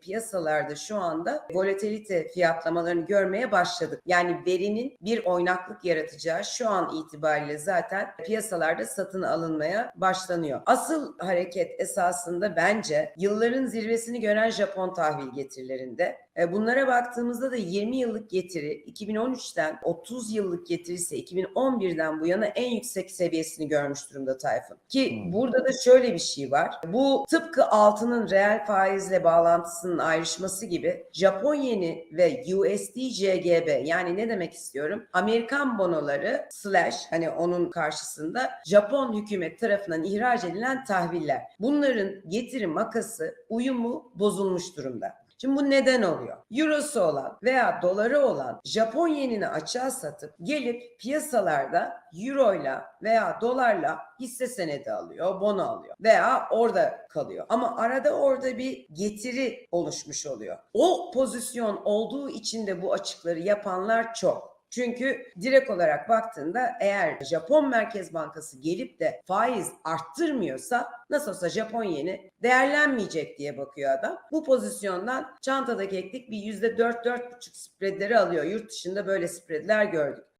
piyasalarda şu anda volatilite fiyatlamalarını görmeye başladık. Yani verinin bir oynaklık yaratacağı şu an itibariyle zaten piyasalarda satın alınmaya başlanıyor. Asıl hareket esasında bence yılların zirvesini gören Japon tahvil getirilerinde. E, Bunlara baktığımızda da 20 yıllık getiri 2013'ten 30 yıllık getiri ise 2011'den bu yana en yüksek seviyesini görmüş durumda Tayfun. Ki Hmm. burada da şöyle bir şey var. Bu tıpkı altının reel faizle bağlantısının ayrışması gibi Japon yeni ve USD CGB yani ne demek istiyorum? Amerikan bonoları slash hani onun karşısında Japon hükümet tarafından ihraç edilen tahviller. Bunların getiri makası uyumu bozulmuş durumda. Şimdi bu neden oluyor? Eurosu olan veya doları olan Japon yenini açığa satıp gelip piyasalarda euroyla veya dolarla hisse senedi alıyor, bono alıyor veya orada kalıyor. Ama arada orada bir getiri oluşmuş oluyor. O pozisyon olduğu için de bu açıkları yapanlar çok. Çünkü direkt olarak baktığında eğer Japon Merkez Bankası gelip de faiz arttırmıyorsa nasıl olsa Japon yeni değerlenmeyecek diye bakıyor adam. Bu pozisyondan çantadaki eklik bir %4-4,5 spreadleri alıyor. Yurt dışında böyle spreadler gördük.